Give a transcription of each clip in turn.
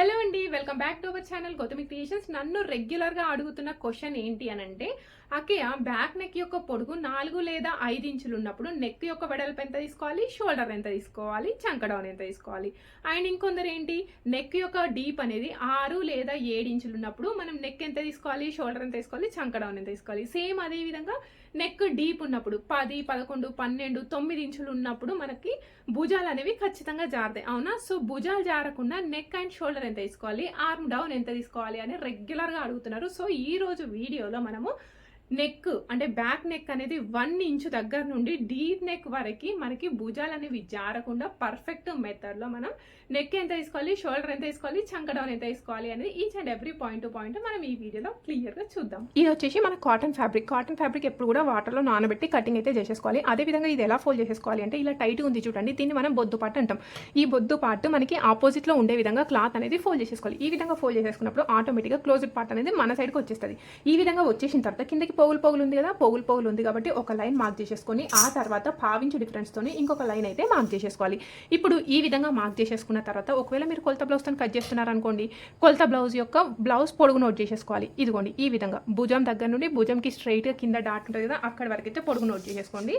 Hello అండి welcome back to our channel Gautami creations. నన్ను రెగ్యులర్గా అడుగుతున్న క్వశ్చన్ ఏంటి అని అంటే అక్కయ్య బ్యాక్ నెక్ యొక్క పొడుగు నాలుగు లేదా ఐదు ఇంచులు ఉన్నప్పుడు నెక్ యొక్క వెడల్పు ఎంత తీసుకోవాలి? షోల్డర్ ఎంత తీసుకోవాలి? చంక డౌన్ ఎంత తీసుకోవాలి? అండ్ ఇంకొందరు ఏంటి? నెక్ యొక్క డీప్ అనేది ఆరు లేదా ఏడు ఇంచులు ఉన్నప్పుడు మనం నెక్ ఎంత తీసుకోవాలి? షోల్డర్ ఎంత తీసుకోవాలి? చంకడౌన్ ఎంత తీసుకోవాలి? సేమ్ అదే విధంగా నెక్ డీప్ ఉన్నప్పుడు పది పదకొండు పన్నెండు తొమ్మిది ఇంచులు ఉన్నప్పుడు మనకి భుజాలు అనేవి ఖచ్చితంగా జారుతాయి. అవునా? సో భుజాలు జారకుండా నెక్ అండ్ షోల్డర్ ఎంత తీసుకోవాలి? ఆర్మ్ డౌన్ ఎంత తీసుకోవాలి అని రెగ్యులర్గా అడుగుతున్నారు. సో ఈ రోజు వీడియోలో మనము నెక్ అంటే బ్యాక్ నెక్ అనేది వన్ ఇంచు దగ్గర నుండి డీప్ నెక్ వరకు మనకి భుజాలు అనేవి జారకుండా పర్ఫెక్ట్ మెథడ్లో మనం నెక్ ఎంత తీసుకోవాలి షోల్డర్ ఎంత తీసుకోవాలి చంక డౌన్ ఎంత తీసుకోవాలి అనేది each and every point to point మనం ఈ వీడియోలో క్లియర్గా చూద్దాం. ఇది వచ్చేసి మన కాటన్ ఫ్యాబ్రిక్ కాటన్ ఫ్యాబ్రిక్ ఎప్పుడు కూడా వాటర్లో నానబెట్టి కటింగ్ అయితే చేసేసుకోవాలి. అదేవిధంగా ఇది ఎలా ఫోల్డ్ చేసేసుకోవాలి అంటే ఇలా టైట్ ఉంది చూడండి దీన్ని మనం బొద్దు పార్ట్ అంటాం. ఈ బొద్దు పాటు మనకి ఆపోజిట్లో ఉండే విధంగా క్లాత్ అనేది ఫోల్డ్ చేసేసుకోవాలి. ఈ విధంగా ఫోల్డ్ చేసేసుకున్నప్పుడు ఆటోమేటిక్గా క్లోజ్డ్ పార్ట్ అనేది మన సైడ్కి వచ్చేస్తుంది. ఈ విధంగా వచ్చేసిన తర్వాత కిందకి పోగులు పోగులు ఉంది కదా పోగులు పోగులు ఉంది కాబట్టి ఒక లైన్ మార్క్ చేసేసుకొని ఆ తర్వాత పావించు డిఫరెన్స్తోనే ఇంకొక లైన్ అయితే మార్క్ చేసేసుకోవాలి. ఇప్పుడు ఈ విధంగా మార్క్ చేసేసుకున్న తర్వాత ఒకవేళ మీరు కొలత బ్లౌజ్తో కట్ చేస్తున్నారనుకోండి కొలత బ్లౌజ్ యొక్క బ్లౌజ్ పొడుగు నోట్ చేసేసుకోవాలి. ఇదిగోండి ఈ విధంగా భుజం దగ్గర నుండి భుజంకి స్ట్రైట్గా కింద డాట్ ఉంటుంది కదా అక్కడ వరకు అయితే పొడుగు నోట్ చేసేసుకోండి.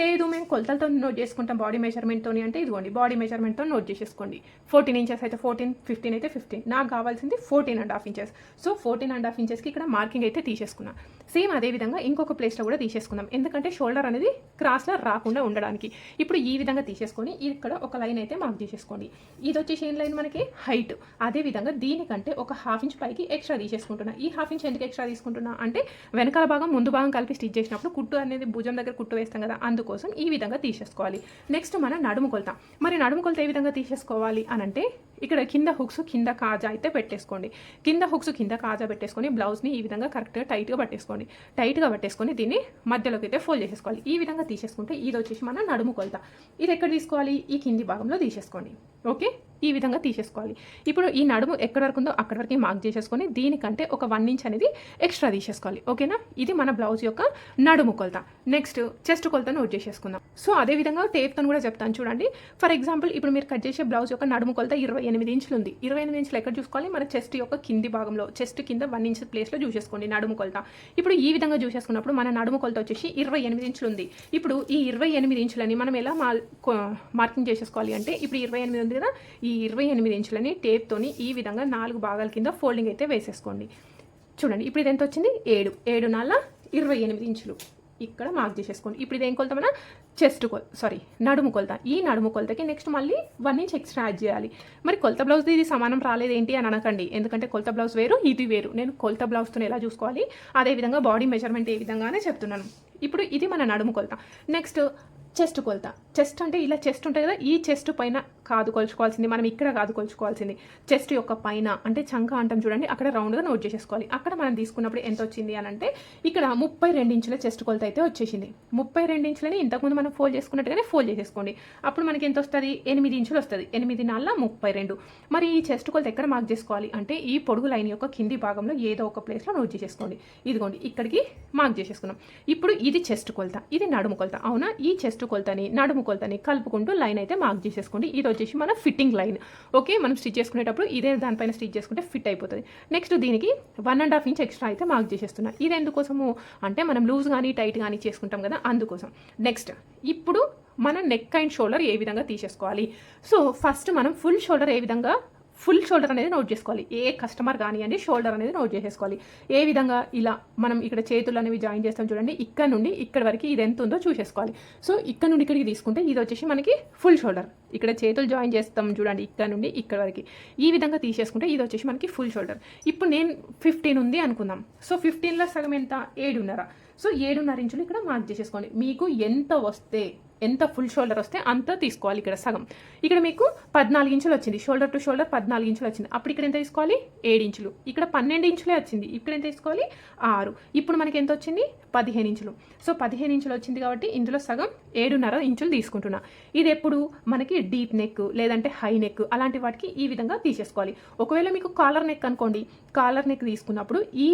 లేదు మేము కొలతలతో నోట్ చేసుకుంటాం బాడీ మెజర్మెంట్తో అంటే ఇదిగోండి బాడీ మెజర్మెంట్తో నోట్ చేసేసుకోండి. ఫోర్టీన్ ఇంచెస్ అయితే ఫోర్టీన్ ఫిఫ్టీన్ అయితే ఫిఫ్టీన్ నాకు కావాల్సింది fourteen and half inches so fourteen and half ఇంచెస్కి ఇక్కడ మార్కింగ్ అయితే తీసేసుకున్నా. సేమ్ అదే విధంగా ఇంకొక ప్లేస్లో కూడా తీసేసుకుందాం. ఎందుకంటే షోల్డర్ అనేది క్రాస్లో రాకుండా ఉండడానికి. ఇప్పుడు ఈ విధంగా తీసేసుకొని ఇక్కడ ఒక లైన్ అయితే మార్క్ చేసేసుకోండి. ఇది వచ్చేసి ఏం లైన్ మనకి హైట్ అదే విధంగా దీనికంటే ఒక హాఫ్ ఇంచ్ పైకి ఎక్స్ట్రా తీసేసుకుంటున్నా. ఈ హాఫ్ ఇంచ్ ఎందుకు ఎక్స్ట్రా తీసుకుంటున్నా అంటే వెనకాల భాగం ముందు భాగం కలిపి స్టిచ్ చేసినప్పుడు కుట్టు అనేది భుజం దగ్గర కుట్టు వేస్తాం కదా అందుకోసం ఈ విధంగా తీసేసుకోవాలి. నెక్స్ట్ మనం నడుము కొలత. మరి నడుము కొలత ఏ విధంగా తీసేసుకోవాలి అని అంటే ఇక్కడ కింద హుక్స్ కింద కాజా అయితే పెట్టేసుకోండి. కింద హుక్స్ కింద కాజా పెట్టేసుకొని బ్లౌజ్ని ఈ విధంగా కరెక్ట్గా టైట్గా పట్టేసుకోండి. టైట్గా పట్టేసుకొని దీన్ని మధ్యలోకి అయితే ఫోల్డ్ చేసేసుకోవాలి. ఈ విధంగా తీసేసుకుంటే ఇది వచ్చేసి మన నడుము కొలత. ఇది ఎక్కడ తీసుకోవాలి? ఈ కింది భాగంలో తీసేసుకోండి. ఓకే? ఈ విధంగా తీసేసుకోవాలి. ఇప్పుడు ఈ నడుము ఎక్కడ వరకు ఉందో అక్కడ వరకు మార్క్ చేసేసుకొని దీనికంటే ఒక వన్ ఇంచ్ అనేది ఎక్స్ట్రా తీసేసుకోవాలి. ఓకేనా? ఇది మన బ్లౌజ్ యొక్క నడుము కొలత. నెక్స్ట్ చెస్ట్ కొలత నోట్ చేసేసుకుందాం. సో అదే విధంగా టేప్తో కూడా చెప్తాను చూడండి. ఫర్ ఎగ్జాంపుల్ ఇప్పుడు మీరు కట్ చేసే బ్లౌజ్ యొక్క నడుము కొలత ఇరవై ఎనిమిది ఇంచులు ఉంది. ఇరవై ఎనిమిది ఇంచులు ఎక్కడ చూసుకోవాలి? మన చెస్ట్ యొక్క కింది భాగంలో చెస్ట్ కింద వన్ ఇంచ్ ప్లేస్లో చూసేసుకోండి నడుము కొలత. ఇప్పుడు ఈ విధంగా చూసేసుకున్నప్పుడు మన నడుము కొలత వచ్చేసి ఇరవై ఎనిమిది ఇంచులు ఉంది. ఇప్పుడు ఈ ఇరవై ఎనిమిది ఇంచులని మనం ఎలా మార్కింగ్ చేసేసుకోవాలి అంటే ఇప్పుడు ఇరవై ఎనిమిది ఉంది కదా ఈ ఇరవై ఎనిమిది ఇంచులని టేప్తోని ఈ విధంగా నాలుగు భాగాల కింద ఫోల్డింగ్ అయితే వేసేసుకోండి. చూడండి ఇప్పుడు ఇది ఎంత వచ్చింది? ఏడు. ఏడు నాలుగు ఇరవై ఎనిమిది ఇంచులు. ఇక్కడ మార్క్ చేసేసుకోండి. ఇప్పుడు ఇది ఏం కొలత మన? చెస్ట్ కొల్ సారీ నడుము కొలత. ఈ నడుము కొలతకి నెక్స్ట్ మళ్ళీ వన్ ఇంచ్ ఎక్స్ట్రా యాడ్ చేయాలి. మరి కొలత బ్లౌజ్ ఇది సమానం రాలేదు ఏంటి అని అనకండి. ఎందుకంటే కొలత బ్లౌజ్ వేరు ఇది వేరు. నేను కొలత బ్లౌజ్తో ఎలా చూసుకోవాలి? అదేవిధంగా బాడీ మెజర్మెంట్ ఏ విధంగానే చెప్తున్నాను. ఇప్పుడు ఇది మన నడుము కొలత. నెక్స్ట్ చెస్ట్ కొలత. చెస్ట్ అంటే ఇలా చెస్ట్ ఉంటుంది కదా ఈ చెస్ట్ పైన కాదు కొలుచుకోవాల్సింది మనం ఇక్కడ కాదు కొలుచుకోవాల్సింది. చెస్ట్ యొక్క పైన అంటే చంక అంటాం చూడండి అక్కడ రౌండ్గా నోట్ చేసేసుకోవాలి. అక్కడ మనం తీసుకున్నప్పుడు ఎంత వచ్చింది అని అంటే ఇక్కడ ముప్పై రెండు ఇంచుల చెస్ట్ కొలత అయితే వచ్చేసింది. ముప్పై రెండు ఇంచులని ఇంతకుముందు మనం ఫోల్డ్ చేసుకున్నట్టుగానే ఫోల్డ్ చేసేసుకోండి. అప్పుడు మనకి ఎంత వస్తుంది? ఎనిమిది ఇంచులు వస్తుంది. ఎనిమిది నాలుగు ముప్పై రెండు. మరి ఈ చెస్ట్ కొలత ఎక్కడ మార్క్ చేసుకోవాలి అంటే ఈ పొడుగు లైన్ యొక్క కింది భాగంలో ఏదో ఒక ప్లేస్లో నోట్ చేసేసుకోండి. ఇదిగోండి ఇక్కడికి మార్క్ చేసేసుకున్నాం. ఇప్పుడు ఇది చెస్ట్ కొలత ఇది నడుము కొలత. అవునా? ఈ చెస్ట్ కొలతని నడుము కొలతని కలుపుకుంటూ లైన్ అయితే మార్క్ చేసేసుకోండి. ఇది వచ్చేసి మన ఫిట్టింగ్ లైన్. ఓకే మనం స్టిచ్ చేసుకునేటప్పుడు ఇదే దానిపైన స్టిచ్ చేసుకుంటే ఫిట్ అయిపోతుంది. నెక్స్ట్ దీనికి one and half inch extra అయితే మార్క్ చేసేస్తున్నా. ఇది ఎందుకోసము? అంటే మనం లూజ్ కానీ టైట్ కానీ చేసుకుంటాం కదా అందుకోసం. నెక్స్ట్ ఇప్పుడు మన నెక్ అండ్ షోల్డర్ ఏ విధంగా తీసేసుకోవాలి? సో ఫస్ట్ మనం ఫుల్ షోల్డర్ ఏ విధంగా ఫుల్ షోల్డర్ అనేది నోట్ చేసుకోవాలి. ఏ కస్టమర్ కానివ్వండి షోల్డర్ అనేది నోట్ చేసేసుకోవాలి. ఏ విధంగా ఇలా మనం ఇక్కడ చేతులు అనేవి జాయిన్ చేస్తాం చూడండి ఇక్కడ నుండి ఇక్కడ వరకు ఇది ఎంత ఉందో చూసేసుకోవాలి. సో ఇక్కడ నుండి ఇక్కడికి తీసుకుంటే ఇది వచ్చేసి మనకి ఫుల్ షోల్డర్. ఇక్కడ చేతులు జాయిన్ చేస్తాం చూడండి ఇక్కడ నుండి ఇక్కడ వరకు. ఈ విధంగా తీసేసుకుంటే ఇది వచ్చేసి మనకి ఫుల్ షోల్డర్. ఇప్పుడు నేను ఫిఫ్టీన్ ఉంది అనుకుందాం. సో ఫిఫ్టీన్లో సగం ఎంత? ఏడున్నర. సో ఏడున్నర ఇంచులు ఇక్కడ మార్క్ చేసేసుకోండి. మీకు ఎంత వస్తే ఎంత ఫుల్ షోల్డర్ వస్తే అంత తీసుకోవాలి ఇక్కడ సగం. ఇక్కడ మీకు పద్నాలుగు ఇంచులు వచ్చింది. షోల్డర్ టు షోల్డర్ పద్నాలుగు ఇంచులు వచ్చింది. అప్పుడు ఇక్కడ ఎంత తీసుకోవాలి? ఏడు ఇంచులు. ఇక్కడ పన్నెండు ఇంచులే వచ్చింది. ఇక్కడ ఎంత తీసుకోవాలి? ఆరు. ఇప్పుడు మనకి ఎంత వచ్చింది? పదిహేను ఇంచులు. సో పదిహేను ఇంచులు వచ్చింది కాబట్టి ఇందులో సగం ఏడున్నర ఇంచులు తీసుకుంటున్నా. ఇది ఎప్పుడు? మనకి డీప్ నెక్ లేదంటే హై నెక్ అలాంటి వాటికి ఈ విధంగా తీసేసుకోవాలి. ఒకవేళ మీకు కాలర్ నెక్ అనుకోండి. కాలర్ నెక్ తీసుకున్నప్పుడు ఈ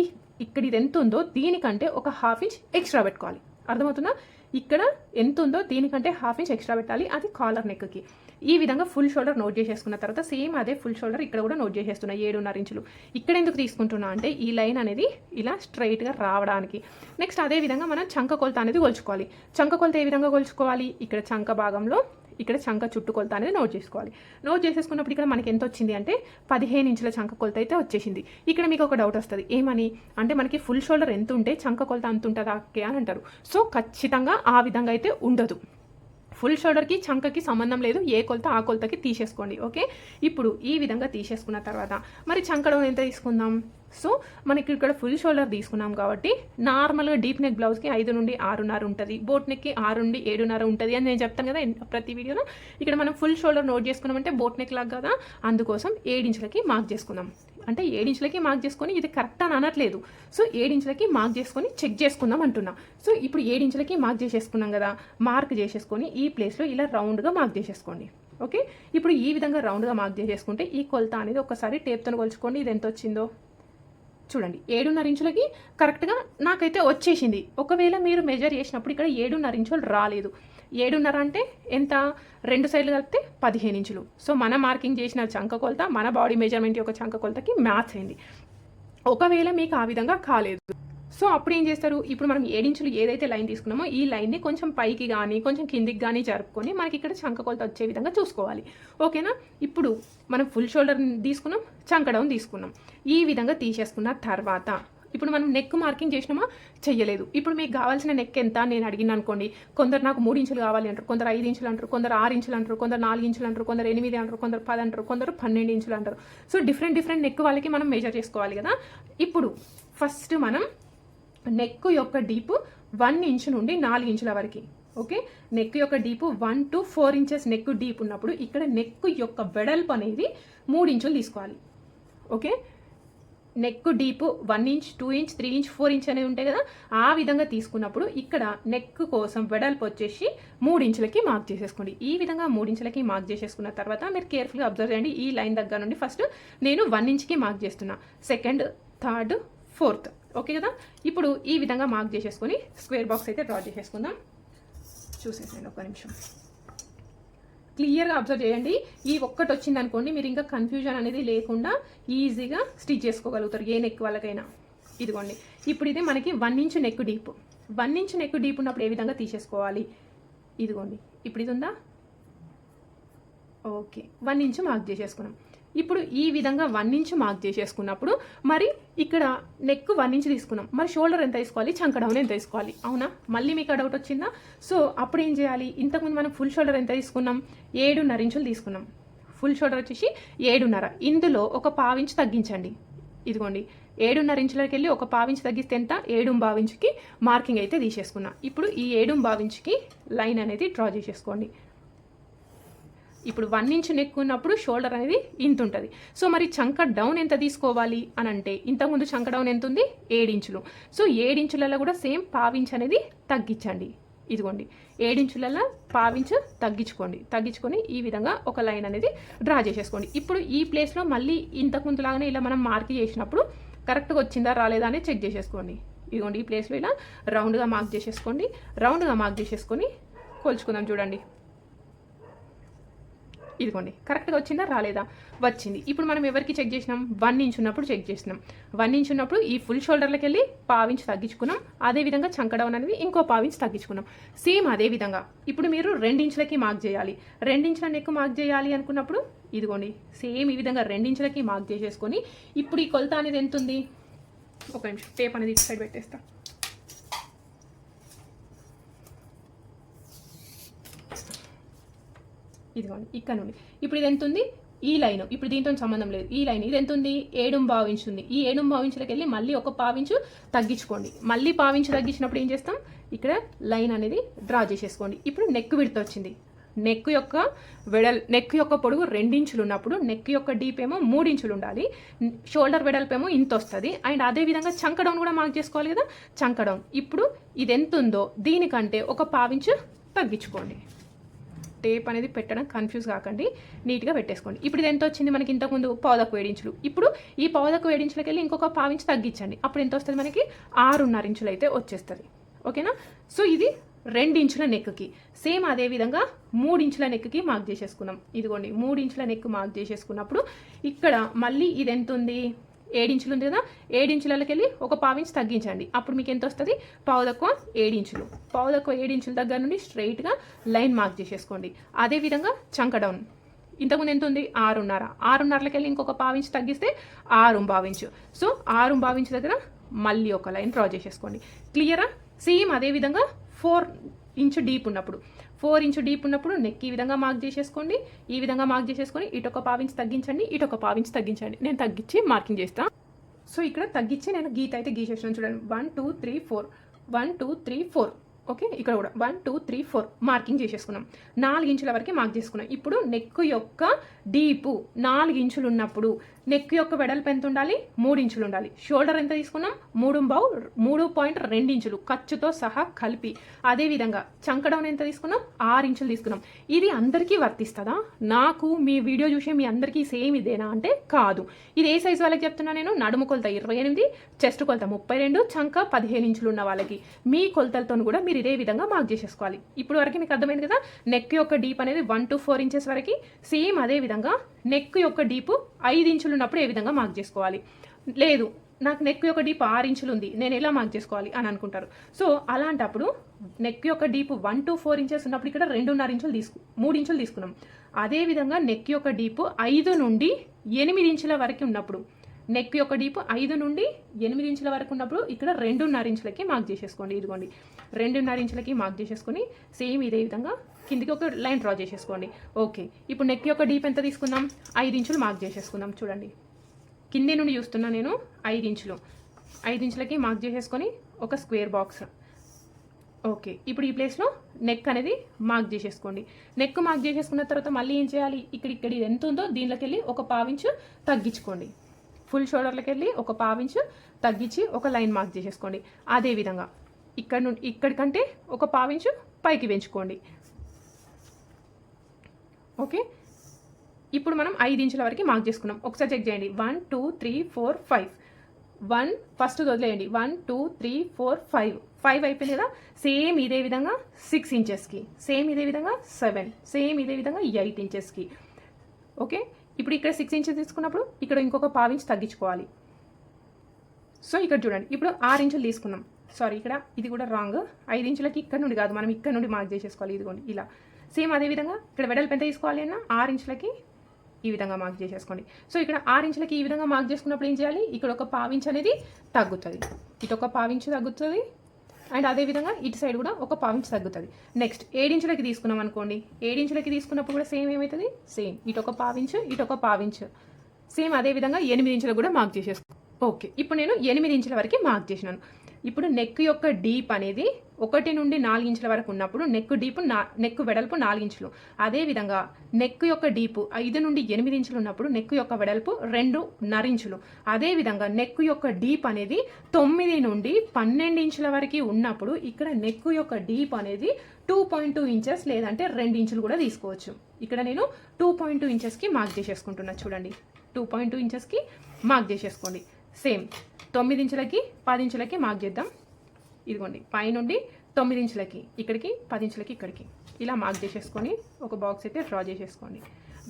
ఇక్కడ ఇది ఎంత ఉందో దీనికంటే ఒక హాఫ్ ఇంచ్ ఎక్స్ట్రా పెట్టుకోవాలి. అర్థమవుతుందా? ఇక్కడ ఎంత ఉందో దీనికంటే హాఫ్ ఇంచ్ ఎక్స్ట్రా పెట్టాలి. అది కాలర్ నెక్కి. ఈ విధంగా ఫుల్ షోల్డర్ నోట్ చేసేసుకున్న తర్వాత సేమ్ అదే ఫుల్ షోల్డర్ ఇక్కడ కూడా నోట్ చేసేస్తున్నా ఏడున్నర ఇంచులు. ఇక్కడ ఎందుకు తీసుకుంటున్నా అంటే ఈ లైన్ అనేది ఇలా స్ట్రైట్గా రావడానికి. నెక్స్ట్ అదే విధంగా మనం చంక కొలత అనేది కొలుచుకోవాలి. చంక కొలత ఏ విధంగా కొలుచుకోవాలి? ఇక్కడ చంక భాగంలో ఇక్కడ చంక చుట్టు కొలత అనేది నోట్ చేసుకోవాలి. నోట్ చేసేసుకున్నప్పుడు ఇక్కడ మనకి ఎంత వచ్చింది అంటే పదిహేను ఇంచుల చంక కొలత అయితే వచ్చేసింది. ఇక్కడ మీకు ఒక డౌట్ వస్తుంది. ఏమని? అంటే మనకి ఫుల్ షోల్డర్ ఎంత ఉంటే చంక కొలత అంత ఉంటుందా? అని అంటారు. సో ఖచ్చితంగా ఆ విధంగా అయితే ఉండదు. ఫుల్ షోల్డర్కి చంకకి సంబంధం లేదు. ఏ కొలత ఆ కొలతకి తీసేసుకోండి. ఓకే? ఇప్పుడు ఈ విధంగా తీసేసుకున్న తర్వాత మరి చంకడం ఎంత తీసుకుందాం? సో మనకి ఇక్కడ ఫుల్ షోల్డర్ తీసుకున్నాం కాబట్టి నార్మల్గా డీప్ నెక్ బ్లౌజ్కి ఐదు నుండి ఆరున్నర ఉంటుంది. బోట్ నెక్కి ఆరు నుండి ఏడున్నర ఉంటుంది అని నేను చెప్తాను కదా ప్రతి వీడియోలో. ఇక్కడ మనం ఫుల్ షోల్డర్ నోట్ చేసుకున్నామంటే బోట్ నెక్ లాగా కదా? అందుకోసం ఏడించులకి మార్క్ చేసుకుందాం. అంటే ఏడించులకి మార్క్ చేసుకొని ఇది కరెక్ట్ అని అనట్లేదు. సో ఏడించులకి మార్క్ చేసుకొని చెక్ చేసుకుందాం అంటున్నా. సో ఇప్పుడు ఏడించులకి మార్క్ చేసేసుకున్నాం కదా మార్క్ చేసేసుకొని ఈ ప్లేస్లో ఇలా రౌండ్గా మార్క్ చేసేసుకోండి. ఓకే? ఇప్పుడు ఈ విధంగా రౌండ్గా మార్క్ చేసేసుకుంటే ఈ కొలత అనేది ఒకసారి టేప్తో కొలుచుకోండి. ఇది ఎంత వచ్చిందో? చూడండి. ఏడున్నర ఇంచులకి కరెక్ట్గా నాకైతే వచ్చేసింది. ఒకవేళ మీరు మెజర్ చేసినప్పుడు ఇక్కడ ఏడున్నర ఇంచులు రాలేదు. ఏడున్నర అంటే ఎంత? రెండు సైడ్లు కలిపితే పదిహేను ఇంచులు. సో మన మార్కింగ్ చేసిన చంక కొలత మన బాడీ మెజర్మెంట్ యొక్క చంక కొలతకి మ్యాచ్ అయింది. ఒకవేళ మీకు ఆ విధంగా కాలేదు. సో అప్పుడు ఏం చేస్తారు? ఇప్పుడు మనం ఏడించులు ఏదైతే లైన్ తీసుకున్నామో ఈ లైన్ని కొంచెం పైకి కానీ కొంచెం కిందికి కానీ జరుపుకొని మనకి ఇక్కడ చంక కొలత వచ్చే విధంగా చూసుకోవాలి. ఓకేనా? ఇప్పుడు మనం ఫుల్ షోల్డర్ తీసుకున్నాం చంక డౌన్ తీసుకున్నాం. ఈ విధంగా తీసేసుకున్న తర్వాత ఇప్పుడు మనం నెక్ మార్కింగ్ చేసినామా? చెయ్యలేదు. ఇప్పుడు మీకు కావాల్సిన నెక్ ఎంత? నేను అడిగిన అనుకోండి. కొందరు నాకు మూడు ఇంచులు కావాలి అంటారు. కొందరు ఐదు ఇంచులు అంటారు. కొందరు ఆరు ఇంచులు అంటారు. కొందరు నాలుగు ఇంచులు అంటారు. కొందరు ఎనిమిది అంటారు. కొందరు పది అంటారు. కొందరు పన్నెండు ఇంచులు అంటారు. సో డిఫరెంట్ డిఫరెంట్ నెక్ వాళ్ళకి మనం మెజర్ చేసుకోవాలి కదా. ఇప్పుడు ఫస్ట్ మనం నెక్ యొక్క డీప్ వన్ ఇంచు నుండి నాలుగు ఇంచుల వరకు. ఓకే? నెక్ యొక్క deep one to four inches neck deep ఉన్నప్పుడు ఇక్కడ నెక్ యొక్క వెడల్పు అనేది మూడు ఇంచులు తీసుకోవాలి. Okay? Neck deep one inch two inch three inch four inch అనేవి ఉంటాయి కదా ఆ విధంగా తీసుకున్నప్పుడు ఇక్కడ నెక్ కోసం వెడల్పు వచ్చేసి మూడు ఇంచులకి మార్క్ చేసేసుకోండి. ఈ విధంగా మూడు ఇంచులకి మార్క్ చేసేసుకున్న తర్వాత మీరు కేర్ఫుల్గా అబ్జర్వ్ చేయండి. ఈ లైన్ దగ్గర నుండి ఫస్ట్ నేను వన్ ఇంచ్కి మార్క్ చేస్తున్నా. సెకండ్ థర్డ్ ఫోర్త్ ఓకే కదా? ఇప్పుడు ఈ విధంగా మార్క్ చేసేసుకొని స్క్వేర్ బాక్స్ అయితే డ్రా చేసేసుకుందాం. చూసేసేయండి ఒక నిమిషం. క్లియర్గా అబ్జర్వ్ చేయండి. ఈ ఒక్కటి వచ్చింది అనుకోండి మీరు ఇంకా కన్ఫ్యూజన్ అనేది లేకుండా ఈజీగా స్టిచ్ చేసుకోగలుగుతారు ఏ నెక్ వాళ్ళకైనా. ఇదిగోండి. ఇప్పుడు ఇది మనకి one inch neck deep one inch neck deep ఉన్నప్పుడు ఏ విధంగా తీసేసుకోవాలి? ఇదిగోండి. ఇప్పుడు ఇది ఉందా? ఓకే వన్ ఇంచ్ మార్క్ చేసేసుకున్నాం. ఇప్పుడు ఈ విధంగా వన్ ఇంచ్ మార్క్ చేసేసుకున్నప్పుడు మరి ఇక్కడ నెక్ వన్ ఇంచ్ తీసుకున్నాం. మరి షోల్డర్ ఎంత తీసుకోవాలి చంక డౌన్ ఎంత తీసుకోవాలి అవునా? మళ్ళీ మీకు డౌట్ వచ్చిందా? సో అప్పుడు ఏం చేయాలి? ఇంతకుముందు మనం ఫుల్ షోల్డర్ ఎంత తీసుకున్నాం? ఏడున్నర ఇంచులు తీసుకున్నాం. ఫుల్ షోల్డర్ వచ్చేసి ఏడున్నర. ఇందులో ఒక పావించి తగ్గించండి. ఇదిగోండి. ఏడున్నర ఇంచులకి వెళ్ళి ఒక పావించి తగ్గిస్తే ఎంత? ఏడు బావించుకి మార్కింగ్ అయితే తీసేసుకున్నా. ఇప్పుడు ఈ ఏడు భావించుకి లైన్ అనేది డ్రా చేసేసుకోండి. ఇప్పుడు వన్ ఇంచ్ నెక్ ఉన్నప్పుడు షోల్డర్ అనేది ఇంత ఉంటుంది. సో మరి చంక డౌన్ ఎంత తీసుకోవాలి అని అంటే ఇంతకుముందు చంక డౌన్ ఎంత ఉంది? ఏడించులు సో ఏడించులలో కూడా సేమ్ పావించ్ అనేది తగ్గించండి. ఇదిగోండి. ఏడించులలో పావించు తగ్గించుకోండి. తగ్గించుకొని ఈ విధంగా ఒక లైన్ అనేది డ్రా చేసేసుకోండి. ఇప్పుడు ఈ ప్లేస్లో మళ్ళీ ఇంతకుముందు లాగానే ఇలా మనం మార్క్ చేసినప్పుడు కరెక్ట్గా వచ్చిందా రాలేదా అనేది చెక్ చేసేసుకోండి. ఇదిగోండి ఈ ప్లేస్లో ఇలా రౌండ్గా మార్క్ చేసేసుకోండి. రౌండ్గా మార్క్ చేసేసుకొని కొలుచుకుందాం చూడండి. ఇదిగోండి కరెక్ట్గా వచ్చిందా రాలేదా? వచ్చింది. ఇప్పుడు మనం ఎవరికి చెక్ చేసినాం? వన్ ఇంచ్ ఉన్నప్పుడు చెక్ చేసినాం. వన్ ఇంచ్ ఉన్నప్పుడు ఈ ఫుల్ షోల్డర్లకి వెళ్ళి పావించి తగ్గించుకున్నాం. అదే విధంగా చంకడౌన్ అనేది ఇంకో పావించి తగ్గించుకున్నాం. సేమ్ అదే విధంగా. ఇప్పుడు మీరు రెండించులకి మార్క్ చేయాలి. రెండించుల నెక్ మార్క్ చేయాలి అనుకున్నప్పుడు ఇదిగోండి సేమ్ ఈ విధంగా రెండించులకి మార్క్ చేసేసుకొని ఇప్పుడు ఈ కొలత అనేది ఎంత ఉంది ఒక నిమిషం టేప్ అనేది ఇటు సైడ్ పెట్టేస్తాను ఇదిగోండి ఇక్కడ నుండి. ఇప్పుడు ఇది ఎంత ఉంది ఈ లైన్. ఇప్పుడు దీంతో సంబంధం లేదు. ఈ లైన్. ఇది ఎంత ఉంది ఏడు భావించు ఉంది ఈ ఏడుం భావించులకు వెళ్ళి మళ్ళీ ఒక పావించు తగ్గించుకోండి. మళ్ళీ పావించు తగ్గించినప్పుడు ఏం చేస్తాం? ఇక్కడ లైన్ అనేది డ్రా చేసేసుకోండి. ఇప్పుడు నెక్ విడత వచ్చింది. నెక్ యొక్క వెడల్ నెక్ యొక్క పొడుగు రెండించులు ఉన్నప్పుడు నెక్ యొక్క డీప్ ఏమో మూడించులు ఉండాలి. షోల్డర్ వెడల్పు ఏమో ఇంత వస్తుంది. అండ్ అదే విధంగా చంక డౌన్ కూడా మార్క్ చేసుకోవాలి కదా? చంక డౌన్. ఇప్పుడు ఇది ఎంత ఉందో దీనికంటే ఒక పావించు తగ్గించుకోండి. టేప్ అనేది పెట్టడం కన్ఫ్యూజ్ కాకండి. నీట్గా పెట్టేసుకోండి. ఇప్పుడు ఇది ఎంత వచ్చింది మనకి ఇంతకుముందు పావుదకు వేడించులు ఇప్పుడు ఈ పావుదకు వేడించులకి వెళ్ళి ఇంకొక పావించి తగ్గించండి. అప్పుడు ఎంత వస్తుంది మనకి? ఆరున్నర ఇంచులు అయితే వచ్చేస్తుంది. ఓకేనా? సో ఇది రెండు ఇంచుల నెక్కి సేమ్ అదే విధంగా మూడు ఇంచుల నెక్కి మార్క్ చేసేసుకున్నాం. ఇదిగోండి మూడు ఇంచుల నెక్ మార్క్ చేసేసుకున్నప్పుడు ఇక్కడ మళ్ళీ ఇది ఎంత ఉంది ఏడించులు ఉంది కదా? ఏడించులకి వెళ్ళి ఒక పావించి తగ్గించండి. అప్పుడు మీకు ఎంత వస్తుంది? పావు తక్కువ ఏడించులు పావు తక్కువ ఏడించుల దగ్గర నుండి స్ట్రైట్గా లైన్ మార్క్ చేసేసుకోండి. అదేవిధంగా చంక డౌన్ ఇంతకుముందు ఎంత ఉంది? ఆరున్నర. ఆరున్నరలకి వెళ్ళి ఇంకొక పావించి తగ్గిస్తే ఆరు భావించు సో ఆరు భావించు దగ్గర మళ్ళీ ఒక లైన్ డ్రా చేసేసుకోండి. క్లియరా సేమ్ అదే విధంగా ఫోర్ ఇంచు డీప్ ఉన్నప్పుడు. ఫోర్ ఇంచు డీప్ ఉన్నప్పుడు నెక్ ఈ విధంగా మార్క్ చేసేసుకోండి. ఈ విధంగా మార్క్ చేసేసుకొని ఇటొక పావించి తగ్గించండి ఇటొక పావించి తగ్గించండి. నేను తగ్గించి మార్కింగ్ చేస్తాను సో ఇక్కడ తగ్గించి నేను గీత అయితే గీసేసాను చూడండి. One two three four. One two three four. Okay? ఇక్కడ కూడా. One two three four. Marking చేసేసుకున్నాం. నాలుగు ఇంచుల వరకు మార్క్ చేసుకున్నాం. ఇప్పుడు నెక్ యొక్క డీపు నాలుగు ఇంచులు ఉన్నప్పుడు నెక్ యొక్క వెడల్పు ఎంత ఉండాలి? మూడు ఇంచులు ఉండాలి. షోల్డర్ ఎంత తీసుకున్నాం? మూడు బావు మూడు పాయింట్ రెండు ఇంచులు ఖర్చుతో సహా కలిపి. అదేవిధంగా చంకడౌన్ ఎంత తీసుకున్నాం? ఆరు ఇంచులు తీసుకున్నాం. ఇది అందరికీ వర్తిస్తుందా? నాకు మీ వీడియో చూసే మీ అందరికీ సేమ్ ఇదేనా అంటే కాదు. ఇది ఏ సైజ్ వాళ్ళకి చెప్తున్నా నేను? నడుము కొలత ఇరవై ఎనిమిది చెస్ట్ కొలత ముప్పై రెండు చంక పదిహేను ఇంచులు ఉన్న వాళ్ళకి. మీ కొలతలతో కూడా మీరు ఇదే విధంగా మార్క్ చేసేసుకోవాలి. ఇప్పుడు వరకు మీకు అర్థమైంది కదా? నెక్ యొక్క డీప్ అనేది వన్ టు ఫోర్ ఇంచెస్ వరకు. సేమ్ అదే విధంగా నెక్ యొక్క డీపు ఐదు ఇంచులు ఉన్నప్పుడు ఏ విధంగా మార్క్ చేసుకోవాలి? లేదు నాకు నెక్ యొక్క డీప్ ఆరు ఇంచులు ఉంది నేను ఎలా మార్క్ చేసుకోవాలి అని అనుకుంటారు. సో అలాంటప్పుడు నెక్ యొక్క deep one to four inches ఉన్నప్పుడు ఇక్కడ రెండున్నర ఇంచులు తీసుకు మూడు ఇంచులు తీసుకున్నాం. అదేవిధంగా నెక్ యొక్క డీప్ ఐదు నుండి ఎనిమిది ఇంచుల వరకు ఉన్నప్పుడు నెక్ యొక్క డీప్ ఐదు నుండి ఎనిమిది ఇంచుల వరకు ఉన్నప్పుడు ఇక్కడ రెండున్నర ఇంచులకి మార్క్ చేసేసుకోండి ఇదిగోండి. రెండున్నర ఇంచులకి మార్క్ చేసేసుకొని సేమ్ ఇదే విధంగా కిందికి ఒక లైన్ డ్రా చేసేసుకోండి. ఓకే. ఇప్పుడు నెక్ యొక్క డీప్ ఎంత తీసుకుందాం? ఐదు ఇంచులు మార్క్ చేసేసుకుందాం. చూడండి. కింది నుండి చూస్తున్నా నేను ఐదు ఇంచులు. ఐదు ఇంచులకి మార్క్ చేసేసుకొని ఒక స్క్వేర్ బాక్స్ ఓకే. ఇప్పుడు ఈ ప్లేస్లో నెక్ అనేది మార్క్ చేసేసుకోండి. నెక్ మార్క్ చేసేసుకున్న తర్వాత మళ్ళీ ఏం చేయాలి? ఇక్కడ ఇక్కడ ఇది ఎంత ఉందో దీనిలోకి వెళ్ళి ఒక పావించు తగ్గించుకోండి. ఫుల్ షోల్డర్లకి వెళ్ళి ఒక పావించు తగ్గించి ఒక లైన్ మార్క్ చేసేసుకోండి. అదే విధంగా ఇక్కడ నుండి ఇక్కడికంటే ఒక పావించు పైకి పెంచుకోండి. ఓకే? ఇప్పుడు మనం ఐదు ఇంచుల వరకు మార్క్ చేసుకున్నాం. ఒకసారి చెక్ చేయండి. One two three four five one first వదిలేయండి. One two three four five five అయిపోయింది కదా? సేమ్ ఇదే విధంగా సిక్స్ ఇంచెస్కి సేమ్ ఇదే విధంగా సెవెన్ సేమ్ ఇదే విధంగా ఎయిట్ ఇంచెస్కి ఓకే? ఇప్పుడు ఇక్కడ సిక్స్ ఇంచెస్ తీసుకున్నప్పుడు ఇక్కడ ఇంకొక పావించి తగ్గించుకోవాలి. సో ఇక్కడ చూడండి. ఇప్పుడు ఆరు ఇంచులు తీసుకున్నాం. సారీ ఇక్కడ ఇది కూడా రాంగ్ ఐదు ఇంచులకి ఇక్కడ నుండి కాదు. మనం ఇక్కడ నుండి మార్క్ చేసేసుకోవాలి. ఇదిగోండి ఇలా. సేమ్ అదే విధంగా ఇక్కడ వెడల్పు ఎంత తీసుకోవాలి అన్న? ఆరు ఇంచులకి ఈ విధంగా మార్క్ చేసేసుకోండి. సో ఇక్కడ ఆరు ఇంచులకి ఈ విధంగా మార్క్ చేసుకున్నప్పుడు ఏం చేయాలి? ఇక్కడ ఒక పావించ్ అనేది తగ్గుతుంది. ఇటు ఒక పావించు తగ్గుతుంది. అండ్ అదేవిధంగా ఇటు సైడ్ కూడా ఒక పావించ్ తగ్గుతుంది. నెక్స్ట్ ఏడించులకి తీసుకున్నాం అనుకోండి. ఏడించులకి తీసుకున్నప్పుడు కూడా సేమ్ ఏమవుతుంది సేమ్ ఇటు ఒక పావించు ఇటు ఒక పావించు సేమ్ అదే విధంగా ఎనిమిది ఇంచులకు కూడా మార్క్ చేసేసుకో ఓకే ఇప్పుడు నేను ఎనిమిది ఇంచుల వరకు మార్క్ చేసినాను. ఇప్పుడు నెక్ యొక్క డీప్ అనేది ఒకటి నుండి నాలుగు ఇంచుల వరకు ఉన్నప్పుడు నెక్ డీప్ నా నెక్ వెడల్పు నాలుగు ఇంచులు. అదేవిధంగా నెక్ యొక్క డీప్ ఐదు నుండి ఎనిమిది ఇంచులు ఉన్నప్పుడు నెక్ యొక్క వెడల్పు రెండు నరించులు అదేవిధంగా నెక్ యొక్క డీప్ అనేది తొమ్మిది నుండి పన్నెండు ఇంచుల వరకు ఉన్నప్పుడు ఇక్కడ నెక్ యొక్క డీప్ అనేది టూ పాయింట్ టూ ఇంచెస్ లేదంటే రెండు ఇంచులు కూడా తీసుకోవచ్చు. ఇక్కడ నేను టూ పాయింట్ టూ ఇంచెస్కి మార్క్ చేసేసుకుంటున్నా. చూడండి. టూ పాయింట్ టూ ఇంచెస్కి మార్క్ చేసేసుకోండి. సేమ్ తొమ్మిది ఇంచులకి పది ఇంచులకి మార్క్ చేద్దాం. ఇదిగోండి పైనుండి తొమ్మిది ఇంచులకి ఇక్కడికి పది ఇంచులకి ఇక్కడికి. ఇలా మార్క్ చేసేసుకొని ఒక బాక్స్ అయితే డ్రా చేసేసుకోండి.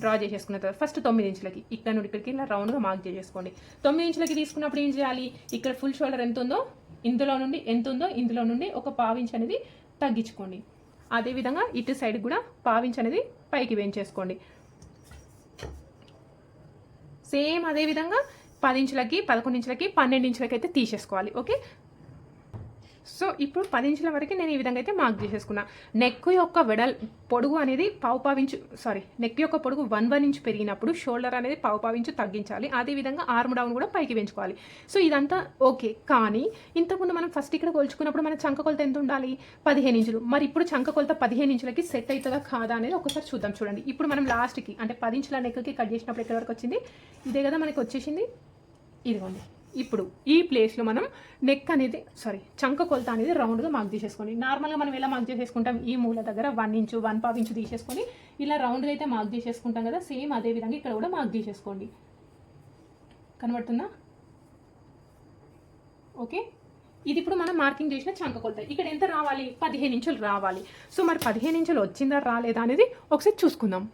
డ్రా చేసేసుకున్న తర్వాత ఫస్ట్ తొమ్మిది ఇంచులకి ఇక్కడ నుండి ఇక్కడికి ఇలా రౌండ్గా మార్క్ చేసేసుకోండి. తొమ్మిది ఇంచులకి తీసుకున్నప్పుడు ఏం చేయాలి? ఇక్కడ ఫుల్ షోల్డర్ ఎంత ఉందో ఇందులో నుండి ఎంత ఉందో ఇందులో నుండి ఒక పావించ్ అనేది తగ్గించుకోండి. అదేవిధంగా ఇటు సైడ్ కూడా పావించ్ అనేది పైకి వేయించేసుకోండి. సేమ్ అదేవిధంగా పది ఇంచులకి పదకొండు ఇంచులకి పన్నెండు ఇంచులకి అయితే తీసేసుకోవాలి ఓకే? సో ఇప్పుడు పది ఇంచుల వరకు నేను ఈ విధంగా అయితే మార్క్ చేసేసుకున్నా. నెక్ యొక్క వెడల్ పొడుగు అనేది పావు పావించు సారీ నెక్ యొక్క పొడుగు వన్ వన్ ఇంచు పెరిగినప్పుడు షోల్డర్ అనేది పావు పావించు తగ్గించాలి. అదేవిధంగా ఆర్మ్ డౌన్ కూడా పైకి పెంచుకోవాలి. సో ఇదంతా ఓకే. కానీ ఇంతకుముందు మనం ఫస్ట్ ఇక్కడ కొలుచుకున్నప్పుడు మన చంక కొలత ఎంత ఉండాలి? పదిహేను ఇంచులు. మరి ఇప్పుడు చంక కొలత పదిహేను ఇంచులకి సెట్ అవుతుందా కాదా అనేది ఒకసారి చూద్దాం చూడండి. ఇప్పుడు మనం లాస్ట్కి అంటే పది ఇంచుల నెక్కి కట్ చేసినప్పుడు ఎక్కడి వరకు వచ్చింది? ఇదే కదా మనకి వచ్చేసింది? ఇదిగోండి. ఇప్పుడు ఈ ప్లేస్లో మనం నెక్ అనేది సారీ చంక కొలత అనేది రౌండ్గా మార్క్ చేసేసుకోండి నార్మల్గా మనం ఎలా మార్క్ చేసేసుకుంటాం? ఈ మూల దగ్గర వన్ ఇంచు వన్ పావు ఇంచు తీసేసుకొని ఇలా రౌండ్గా అయితే మార్క్ చేసేసుకుంటాం కదా సేమ్ అదే విధంగా ఇక్కడ కూడా మార్క్ చేసేసుకోండి కనబడుతుందా? ఓకే? ఇది ఇప్పుడు మనం మార్కింగ్ చేసిన చంక కొలత. ఇక్కడ ఎంత రావాలి? పదిహేను ఇంచులు రావాలి. సో మరి పదిహేను ఇంచులు వచ్చిందా రాలేదా అనేది ఒకసారి చూసుకుందాం.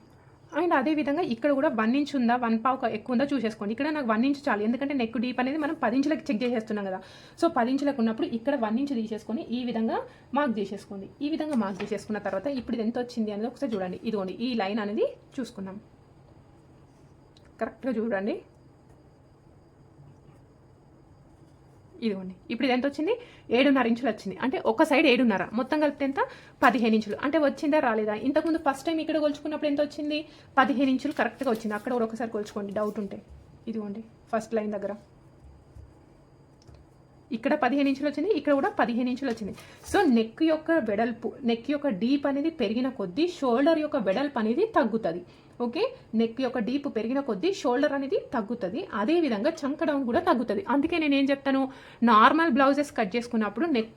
అండ్ అదే విధంగా ఇక్కడ కూడా వన్ ఇంచ్ ఉందా వన్ పావు ఎక్కువ ఉందా చూసేసుకోండి. ఇక్కడ నాకు వన్ ఇంచ్ చాలు. ఎందుకంటే నెక్ డీప్ అనేది మనం పది ఇంచులకు చెక్ చేసేస్తున్నాం కదా. సో పది ఇంచులకు ఉన్నప్పుడు ఇక్కడ వన్ ఇంచ్ తీసేసుకొని ఈ విధంగా మార్క్ చేసేసుకోండి. ఈ విధంగా మార్క్ చేసేసుకున్న తర్వాత ఇప్పుడు ఇది ఎంత వచ్చింది అనేది ఒకసారి చూడండి. ఇదిగోండి ఈ లైన్ అనేది చూసుకుందాం. కరెక్ట్గా చూడండి. ఇదిగోండి. ఇప్పుడు ఇది ఎంత వచ్చింది ఏడున్నర ఇంచులు వచ్చింది. అంటే ఒక సైడ్ ఏడున్నర. మొత్తం కలిపితే ఎంత? పదిహేను ఇంచులు. అంటే వచ్చిందా రాలేదా? ఇంతకుముందు ఫస్ట్ టైం ఇక్కడ కొలుచుకున్నప్పుడు ఎంత వచ్చింది పదిహేను ఇంచులు కరెక్ట్గా వచ్చింది. అక్కడ కూడా ఒకసారి కొలుచుకోండి. డౌట్ ఉంటే. ఇదిగోండి. ఫస్ట్ లైన్ దగ్గర. ఇక్కడ పదిహేను ఇంచులు వచ్చింది. ఇక్కడ కూడా పదిహేను ఇంచులు వచ్చింది. సో నెక్ యొక్క వెడల్పు నెక్ యొక్క డీప్ అనేది పెరిగిన కొద్దీ షోల్డర్ యొక్క వెడల్పు అనేది తగ్గుతుంది. ఓకే? నెక్ యొక్క డీప్ పెరిగిన కొద్దీ షోల్డర్ అనేది తగ్గుతుంది. అదే విధంగా చంక డౌన్ కూడా తగ్గుతుంది. అందుకే నేను ఏం చెప్తాను? నార్మల్ బ్లౌజెస్ కట్ చేసుకున్నప్పుడు నెక్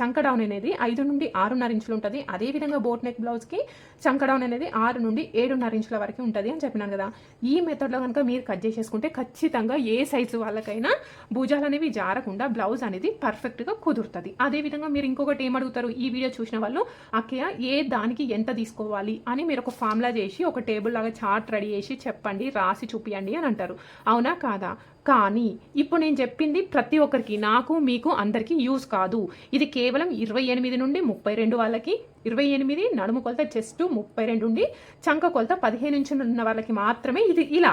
చంక డౌన్ అనేది ఐదు నుండి ఆరున్నర ఇంచులు ఉంటుంది. అదే విధంగా బోట్ నెక్ బ్లౌజ్కి చంక డౌన్ అనేది ఆరు నుండి ఏడున్నర ఇంచుల వరకు ఉంటుంది అని చెప్పినాను కదా. ఈ మెథడ్లో కనుక మీరు కట్ చేసేసుకుంటే ఖచ్చితంగా ఏ సైజు వాళ్ళకైనా భుజాలు అనేవి జారకుండా బ్లౌజ్ అనేది పర్ఫెక్ట్గా కుదురుతుంది. అదే విధంగా మీరు ఇంకొకటి ఏం అడుగుతారు? ఈ వీడియో చూసిన వాళ్ళు అక్కయ్య ఏ దానికి ఎంత తీసుకోవాలి అని మీరు ఒక ఫార్ములా చేసి ఒక టేబుల్ లాగా చార్ట్ రెడీ చేసి చెప్పండి రాసి చూపియండి అని అంటారు. అవునా కాదా? కానీ ఇప్పుడు నేను చెప్పింది ప్రతి ఒక్కరికి నాకు మీకు అందరికీ యూజ్ కాదు. ఇది కేవలం ఇరవై ఎనిమిది నుండి ముప్పై రెండు వాళ్ళకి ఇరవై ఎనిమిది నడుము కొలత చెస్ట్ ముప్పై రెండు నుండి చంక కొలత పదిహేను నుంచి ఉన్న వాళ్ళకి మాత్రమే ఇది ఇలా.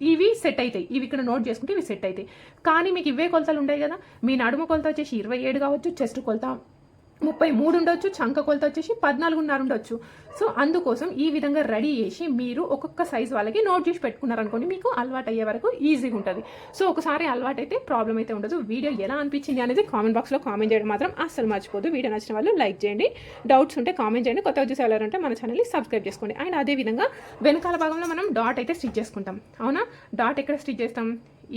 ఇవి సెట్ అవుతాయి. ఇవి ఇక్కడ నోట్ చేసుకుంటే ఇవి సెట్ అవుతాయి. కానీ మీకు ఇవే కొలతలు ఉంటాయి కదా? మీ నడుము కొలత వచ్చేసి ఇరవై ఏడు కావచ్చు చెస్ట్ కొలత ముప్పై మూడు ఉండొచ్చు చంక కొలత వచ్చేసి పద్నాలుగున్నర ఉండొచ్చు. సో అందుకోసం ఈ విధంగా రెడీ చేసి మీరు ఒక్కొక్క సైజ్ వాళ్ళకి నోట్ చేసి పెట్టుకున్నారనుకోండి మీకు అలవాటు అయ్యే వరకు ఈజీగా ఉంటుంది. సో ఒకసారి అలవాటు అయితే ప్రాబ్లం అయితే ఉండదు. వీడియో ఎలా అనిపించింది అనేది కామెంట్ బాక్స్లో కామెంట్ చేయడం మాత్రం అస్సలు మర్చిపోదు. వీడియో నచ్చిన వాళ్ళు లైక్ చేయండి. డౌట్స్ ఉంటే కామెంట్ చేయండి. కొత్త వచ్చేసి వాళ్ళు ఉంటే మన ఛానల్ని సబ్స్క్రైబ్ చేసుకోండి. అండ్ అదే విధంగా వెనకాల భాగంలో మనం డాట్ అయితే స్టిచ్ చేసుకుంటాం. అవునా? డాట్ ఎక్కడ స్టిచ్ చేస్తాం?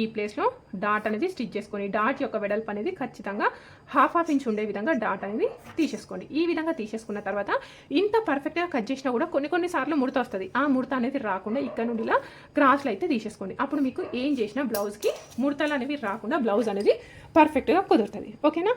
ఈ ప్లేస్లో డాట్ అనేది స్టిచ్ చేసుకొని డాట్ యొక్క వెడల్పు అనేది ఖచ్చితంగా హాఫ్ హాఫ్ ఇంచ్ ఉండే విధంగా డాట్ అనేది తీసేసుకోండి. ఈ విధంగా తీసేసుకున్న తర్వాత ఇంత పర్ఫెక్ట్గా కట్ చేసినా కూడా కొన్ని కొన్ని సార్లు ముడత వస్తుంది. ఆ ముడత అనేది రాకుండా ఇక్కడ నుండి ఇలా క్రాస్లు అయితే తీసేసుకోండి. అప్పుడు మీకు ఏం చేసినా బ్లౌజ్కి ముడతలు అనేవి రాకుండా బ్లౌజ్ అనేది పర్ఫెక్ట్గా కుదురుతుంది. ఓకేనా